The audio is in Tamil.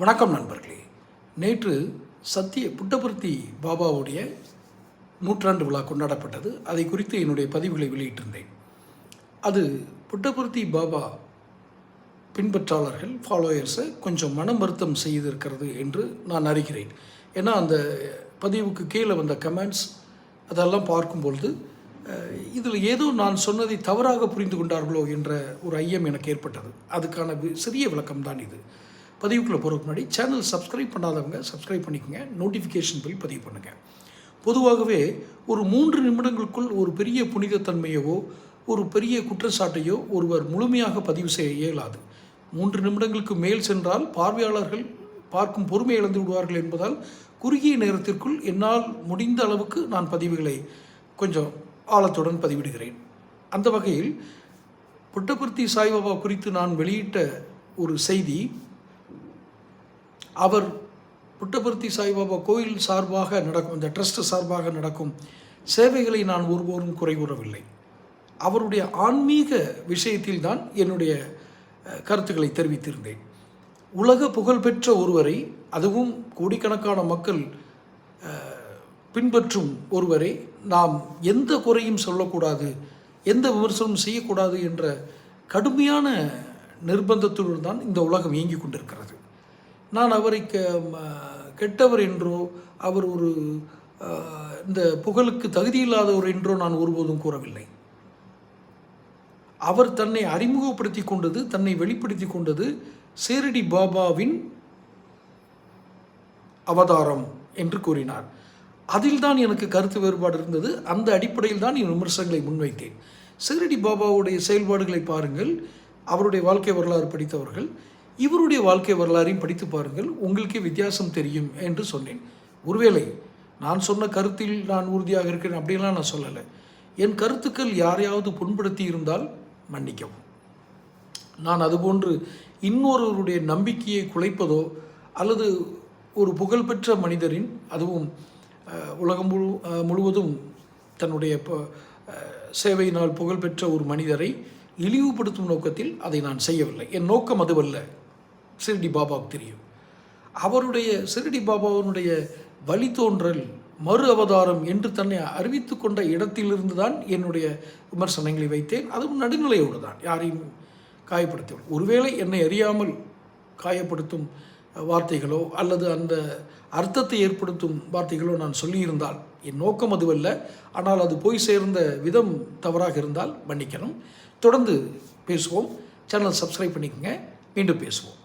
வணக்கம் நண்பர்களே. நேற்று சத்திய புட்டபர்த்தி பாபாவுடைய நூற்றாண்டு விழா கொண்டாடப்பட்டது. அதை குறித்து என்னுடைய பதிவுகளை வெளியிட்டிருந்தேன். அது புட்டபர்த்தி பாபா பின்பற்றாளர்கள் ஃபாலோயர்ஸை கொஞ்சம் மனம் வருத்தம் செய்திருக்கிறது என்று நான் அறிகிறேன். ஏன்னா அந்த பதிவுக்கு கீழே வந்த கமெண்ட்ஸ் அதெல்லாம் பார்க்கும்பொழுது இதில் ஏதோ நான் சொன்னதை தவறாக புரிந்து கொண்டார்களோ என்ற ஒரு ஐயம் எனக்கு ஏற்பட்டது. அதுக்கான சிறிய விளக்கம் தான் இது. பதிவுக்குள்ளே போகிறதுக்கு முன்னாடி சேனல் சப்ஸ்கிரைப் பண்ணாதவங்க சப்ஸ்கிரைப் பண்ணிக்கோங்க. நோட்டிஃபிகேஷன் பில் பதிவு பண்ணுங்கள் பொதுவாகவே ஒரு மூன்று நிமிடங்களுக்குள் ஒரு பெரிய புனிதத்தன்மையவோ ஒரு பெரிய குற்றச்சாட்டையோ ஒருவர் முழுமையாக பதிவு செய்ய இயலாது. மூன்று நிமிடங்களுக்கு மேல் சென்றால் பார்வையாளர்கள் பார்க்கும் பொறுமை இழந்து விடுவார்கள் என்பதால் குறுகிய நேரத்திற்குள் என்னால் முடிந்த அளவுக்கு நான் பதிவுகளை கொஞ்சம் ஆழத்துடன் பதிவிடுகிறேன். அந்த வகையில் புட்டபர்த்தி சாய்பாபா குறித்து நான் வெளியிட்ட ஒரு செய்தி அவர் புட்டபர்த்தி சாய்பாபா கோயில் சார்பாக நடக்கும் இந்த ட்ரஸ்ட் சார்பாக நடக்கும் சேவைகளை நான் ஒருபோரும் குறை கூறவில்லை. அவருடைய ஆன்மீக விஷயத்தில் தான் என்னுடைய கருத்துக்களை தெரிவித்திருந்தேன். உலக புகழ்பெற்ற ஒருவரை அதுவும் கோடிக்கணக்கான மக்கள் பின்பற்றும் ஒருவரை நாம் எந்த குறையும் சொல்லக்கூடாது எந்த விமர்சனமும் செய்யக்கூடாது என்ற கடுமையான நிர்பந்தத்துடன் தான் இந்த உலகம் இயங்கிக் கொண்டிருக்கிறது. நான் அவரை கெட்டவர் என்றோ அவர் ஒரு இந்த புகழுக்கு தகுதியில்லாதவர் என்றோ நான் ஒருபோதும் கூறவில்லை. அவர் தன்னை அறிமுகப்படுத்தி கொண்டது தன்னை வெளிப்படுத்தி கொண்டது சேரடி பாபாவின் அவதாரம் என்று கூறினார். அதில் தான் எனக்கு கருத்து வேறுபாடு இருந்தது. அந்த அடிப்படையில் தான் என் விமர்சனங்களை முன்வைத்தேன். சேரடி பாபாவுடைய செயல்பாடுகளை பாருங்கள். அவருடைய வாழ்க்கை வரலாறு படித்தவர்கள். இவருடைய வாழ்க்கை வரலாறையும் படித்து பாருங்கள் உங்களுக்கே வித்தியாசம் தெரியும் என்று சொன்னேன். ஒருவேளை நான் சொன்ன கருத்தில் நான் உறுதியாக இருக்கிறேன் அப்படிலாம் நான் சொல்லலை. என் கருத்துக்கள் யாரையாவது புண்படுத்தி இருந்தால் மன்னிக்கவும். நான் அதுபோன்று இன்னொருவருடைய நம்பிக்கையை குலைப்பதோ அல்லது ஒரு புகழ்பெற்ற மனிதரின் அதுவும் உலகம் முழு முழுவதும் தன்னுடைய சேவையினால் புகழ்பெற்ற ஒரு மனிதரை இழிவுபடுத்தும் நோக்கத்தில் அதை நான் செய்யவில்லை. என் நோக்கம் அதுவல்ல. சிறுடி பாபாவுக்கு தெரியும். அவருடைய சிறுடி பாபாவினுடைய வழித்தோன்றல் மறு அவதாரம் என்று தன்னை அறிவித்து கொண்ட இடத்திலிருந்து தான் என்னுடைய விமர்சனங்களை வைத்தேன். அதுவும் நடுநிலையோடு தான் யாரையும் காயப்படுத்த ஒருவேளை என்னை அறியாமல் காயப்படுத்தும் வார்த்தைகளோ அல்லது அந்த அர்த்தத்தை ஏற்படுத்தும் வார்த்தைகளோ நான் சொல்லியிருந்தால் என் நோக்கம் அதுவல்ல. ஆனால் அது போய் சேர்ந்த விதம் தவறாக இருந்தால் மன்னிக்கணும். தொடர்ந்து பேசுவோம். சேனல் சப்ஸ்கிரைப் பண்ணிக்கங்க. மீண்டும் பேசுவோம்.